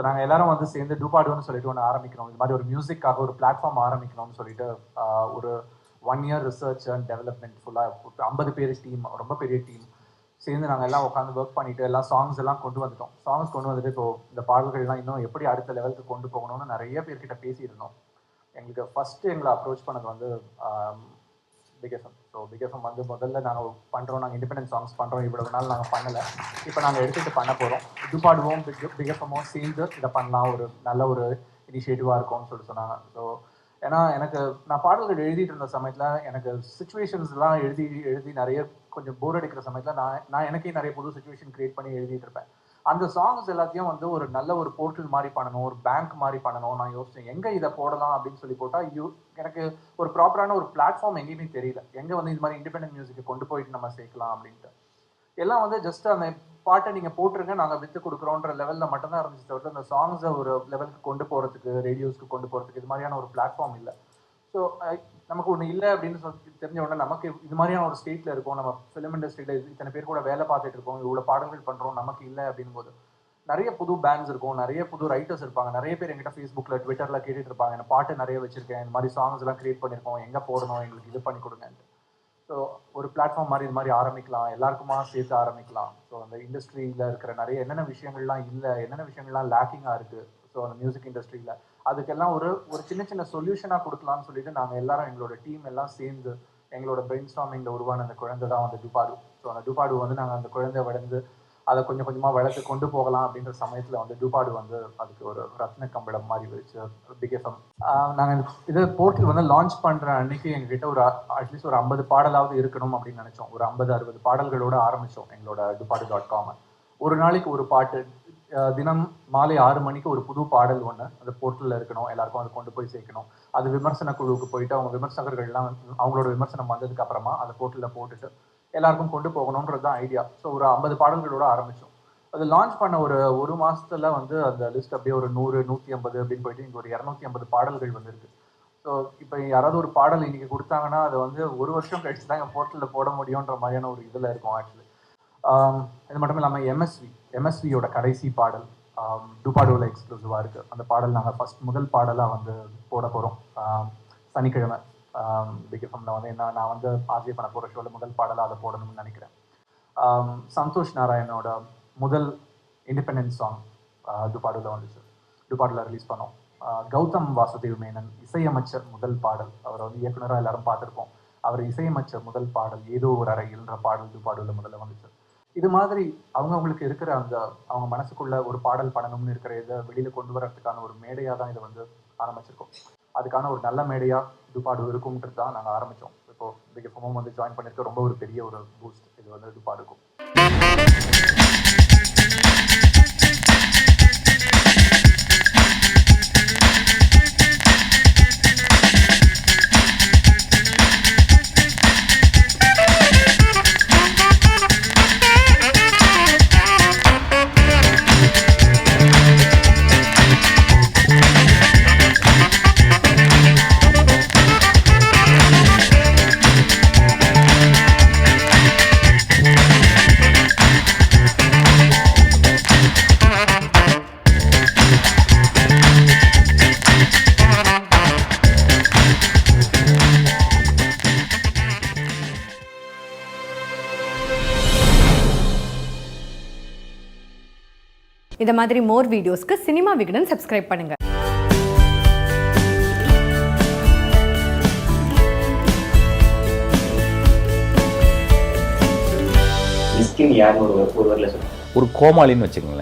So நாங்கள் எல்லாரும் வந்து சேர்ந்து டூபாடுன்னு சொல்லிட்டு ஒன்று ஆரம்பிக்கிறோம். இந்த மாதிரி ஒரு மியூசிக்காக ஒரு பிளாட்ஃபார்ம் ஆரம்பிக்கணும்னு சொல்லிட்டு ஒரு one year research and development ஃபுல்லாக ஐம்பது பேர் டீம் ரொம்ப பெரிய டீம் சேர்ந்து நாங்கள் எல்லாம் உட்காந்து ஒர்க் பண்ணிட்டு எல்லாம் சாங்ஸ் எல்லாம் கொண்டு வந்துட்டோம். சாங்ஸ் கொண்டு வந்துட்டு இப்போ இந்த பாடல்கள்லாம் இன்னும் எப்படி அடுத்த லெவலுக்கு கொண்டு போகணும்னு நிறைய பேர்கிட்ட பேசியிருந்தோம். எங்களுக்கு ஃபர்ஸ்ட் எங்களை அப்ரோச் பண்ணது வந்து பிகேசம் ஸோ பிகேஃபம் வந்து முதல்ல நாங்கள் பண்ணுறோம் நாங்கள் இண்டிபெண்டன்ட் சாங்ஸ் பண்ணுறோம் இவ்வளவு நாள் நாங்கள் பண்ணலை. இப்போ நாங்கள் எடுத்துகிட்டு பண்ண போகிறோம் இது பாடுவோம் பிக் சேர்ந்து இதை பண்ணலாம். ஒரு நல்ல ஒரு இனிஷியேட்டிவாக இருக்கும்னு சொல்லிட்டு சொன்னாங்க. ஸோ ஏன்னா எனக்கு நான் பாடல்கள் எழுதிட்டு இருந்த சமயத்தில் எனக்கு சுச்சுவேஷன்ஸ்லாம் எழுதி எழுதி நிறைய கொஞ்சம் போர் அடிக்கிற சமயத்தில் நான் நான் எனக்கே நிறைய புது சுச்சுவேஷன் கிரியேட் பண்ணி எழுதிட்டு இருப்பேன். அந்த சாங்ஸ் எல்லாத்தையும் வந்து ஒரு நல்ல ஒரு போர்ட்டல் மாதிரி பண்ணணும் ஒரு பேங்க் மாதிரி பண்ணணும். நான் யோசிச்சேன் எங்க இதை போடலாம் அப்படின்னு சொல்லி போட்டா யூ எனக்கு ஒரு ப்ராப்பரான ஒரு பிளாட்ஃபார்ம் எங்கேயுமே தெரியல. எங்க வந்து இது மாதிரி இண்டிபெண்டன்ட் மியூசிக்கை கொண்டு போயிட்டு நம்ம சேர்க்கலாம் அப்படின்ட்டு. எல்லாம் வந்து ஜஸ்ட் அந்த பாட்டை நீங்க போட்டுருங்க நாங்க வித்து கொடுக்குறோன்ற லெவல்ல மட்டும்தான் இருந்துச்சு தவிர்த்து அந்த சாங்ஸை ஒரு லெவலுக்கு கொண்டு போறதுக்கு ரேடியோஸ்க்கு கொண்டு போறதுக்கு இது மாதிரியான ஒரு பிளாட்ஃபார்ம் இல்லை. ஸோ நமக்கு ஒன்று இல்லை அப்படின்னு சொல்லி தெரிஞ்ச உடனே நமக்கு இது மாதிரியான ஒரு ஸ்டேட்டில் இருக்கோம். நம்ம ஃபிலிம் இண்டஸ்ட்ரியில் இத்தனை பேர் கூட வேலை பார்த்துட்டு இருக்கோம். இவ்வளோ பாடல்கள் பண்ணுறோம் நமக்கு இல்லை அப்படின் போது நிறைய புது பேண்ட்ஸ் இருக்கும். நிறைய புது ரைட்டர்ஸ் இருப்பாங்க. நிறைய பேர் எங்கிட்ட ஃபேஸ்புக்கில் ட்விட்டரில் கேட்டுட்டு இருப்பாங்க. எனக்கு பாட்டு நிறைய வச்சிருக்கேன். இந்த மாதிரி சாங்ஸ் எல்லாம் கிரியேட் பண்ணியிருக்கோம் எங்கே போடணும்? எங்களுக்கு இது பண்ணி கொடுங்கன்ட்டு. ஸோ ஒரு பிளாட்ஃபார்ம் மாதிரி இது மாதிரி ஆரம்பிக்கலாம். எல்லாருக்குமா சேர்த்து ஆரம்பிக்கலாம். ஸோ அந்த இண்டஸ்ட்ரியில் இருக்கிற நிறைய என்னென்ன விஷயங்கள்லாம் இல்லை என்னென்ன விஷயங்கள்லாம் லேக்கிங்காக இருக்குது ஸோ அந்த மியூசிக் இண்டஸ்ட்ரியில் அதுக்கெல்லாம் ஒரு ஒரு சின்ன சின்ன சொல்யூஷனாக கொடுக்கலாம்னு சொல்லிட்டு நாங்கள் எல்லாரும் எங்களோட டீம் எல்லாம் சேர்ந்து எங்களோட பிரெயின் ஸ்டாமிங்கில் உருவான அந்த குழந்தை தான் வந்து டுபாடு. ஸோ அந்த டுபாடு வந்து நாங்கள் அந்த குழந்தை வளர்ந்து அதை கொஞ்சம் கொஞ்சமாக வளர்த்து கொண்டு போகலாம் அப்படின்ற சமயத்தில் வந்து டுபாடு வந்து அதுக்கு ஒரு ரத்ன கம்பளம் மாதிரி வச்சு பிக் எஃப்எம் நாங்கள் இது போர்ட்டல் வந்து லான்ச் பண்ணுற அன்னைக்கு எங்ககிட்ட ஒரு அட்லீஸ்ட் ஒரு ஐம்பது பாடலாவது இருக்கணும் அப்படின்னு நினச்சோம். ஒரு ஐம்பது அறுபது பாடல்களோடு ஆரம்பித்தோம் எங்களோட டுபாடு டாட் காம் ஒரு நாளைக்கு ஒரு பாட்டு தினம் மாலை ஆறு மணிக்கு ஒரு புது பாடல் ஒன்று அந்த போர்ட்டலில் இருக்கணும். எல்லாருக்கும் அதை கொண்டு போய் சேர்க்கணும். அது விமர்சன குழுவுக்கு போயிட்டு அவங்க விமர்சகர்கள்லாம் வந்து- அவங்களோட விமர்சனம் வந்ததுக்கு அப்புறமா அதை போர்ட்டலில் போட்டுட்டு எல்லாருக்கும் கொண்டு போகணுன்றது தான் ஐடியா ஸோ ஒரு ஐம்பது பாடல்களோட ஆரம்பிச்சோம். அது லான்ச் பண்ண ஒரு ஒரு மாதத்தில் வந்து அந்த லிஸ்ட் அப்படியே ஒரு நூறு நூற்றி ஐம்பது அப்படின்னு போயிட்டு இங்கே ஒரு இரநூத்தி ஐம்பது பாடல்கள் வந்திருக்கு. ஸோ இப்போ யாராவது ஒரு பாடல் இன்னைக்கு கொடுத்தாங்கன்னா அதை வந்து ஒரு வருஷம் கழிச்சு தான் எங்கள் போர்ட்டலில் போட முடியுன்ற மாதிரியான ஒரு இதில் இருக்கும் ஆக்சுவலி இது மட்டும் இல்லாமல் எம்எஸ்வி எம்எஸ்வியோட கடைசி பாடல் டுபாடோவில் எக்ஸ்க்ளூசிவாக இருக்குது அந்த பாடல் நாங்கள் ஃபர்ஸ்ட் முதல் பாடலாக வந்து போட போகிறோம் சனிக்கிழமை பிக் எஃப்எம்ல வந்து என்ன நான் வந்து ஆர்ஜே பண்ண போகிற ஷோவில் முதல் பாடலாக அதை போடணும்னு நினைக்கிறேன். சந்தோஷ் நாராயணோட முதல் இண்டிபெண்டன்ஸ் சாங் டுபாடுல வந்துச்சு. டுபாடுல ரிலீஸ் பண்ணோம். கௌதம் வாசுதேவ் மேனன் இசையமைச்சர் முதல் பாடல். அவரை வந்து இயக்குனராக எல்லாரும் பார்த்துருப்போம். அவர் இசையமைச்சர் முதல் பாடல் ஏதோ ஒரு அறையில்ன்ற பாடல் டுபாடுல முதல்ல வந்துச்சு. இது மாதிரி அவங்க அவங்களுக்கு இருக்கிற அந்த அவங்க மனசுக்குள்ள ஒரு பாடல் பண்ணணும்னு இருக்கிற இதை வெளியில கொண்டு வரதுக்கான ஒரு மேடையாக தான் இதை வந்து ஆரம்பிச்சிருக்கோம். அதுக்கான ஒரு நல்ல மேடையா டுபாடு இருக்கும்ன்றது தான் நாங்கள் ஆரம்பிச்சோம். இப்போ பிக் எஃப்எம்மும் வந்து ஜாயின் பண்ணிருக்க ரொம்ப ஒரு பெரிய ஒரு பூஸ்ட் இது வந்து டுபாடு இந்த மாதிரி மோர் வீடியோஸ்க்கு சினிமா விகடன் சப்ஸ்கிரைப் பண்ணுங்க. மிஸ்கின் யாருன்னு ஒரு ஒரு வரல சொல்லுங்க. ஒரு கோமாளின்னு வச்சுக்கோங்களேன்.